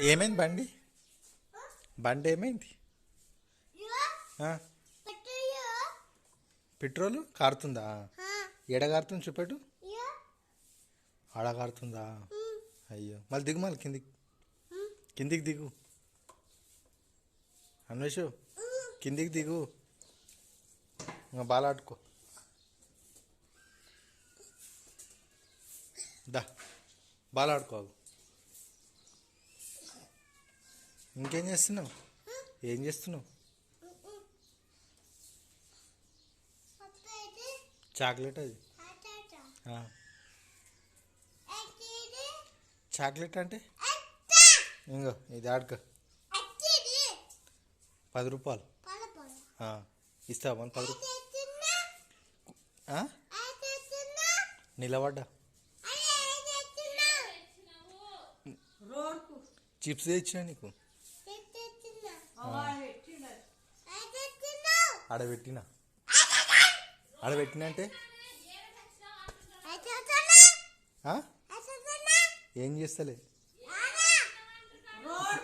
ఏమైంది బండి? బండి ఏమైంది? పెట్రోల్ కారుతుందా? ఎడ కారుతుంది చూపెట్టు. ఆడ కారుతుందా? అయ్యో. మళ్ళీ దిగు మళ్ళీ కిందికి. కిందికి దిగు. అన్వేషు కిందికి దిగు. ఇంకా బాగా ఆడుకో. దా. బాగా ఆడుకో ఇంకేం చేస్తున్నావు? ఏం చేస్తున్నావు? చాక్లెట్ అది. చాక్లెట్ అంటే? ఇంకో ఇది ఆడుకో. పది రూపాయలు. ఇస్తావా మన పది రూపాయలు? నిలబడ్డా? చిప్స్ తెచ్చినా నీకు? ఆడబెట్టినా? ఆడబెట్టినా అంటే? ఏం చేస్తలే?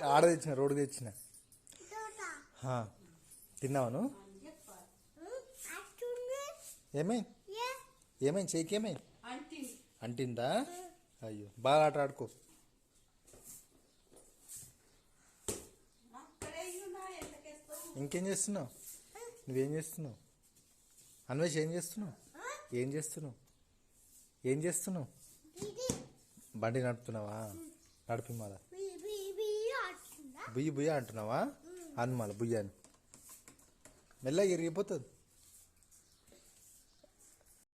ఆడ తెచ్చిన రోడ్డు తెచ్చిన. ఆ. తిన్నావా నువ్వు? ఏమైంది? చేయికి ఏమైంది? అంటిందా? అయ్యో బాగా ఆట ఆడుకో. ఇంకేం చేస్తున్నావు? నువ్వేం చేస్తున్నావు? అన్వేష్ ఏం చేస్తున్నావు? ఏం చేస్తున్నావు? ఏం చేస్తున్నావు? బండి నడుపుతున్నావా? నడిపి మళ్ళా బుయ్యి బుయ్య అంటున్నావా? అను మళ్ళా బుయ్య అని మెల్లగా ఇరిగిపోతుంది.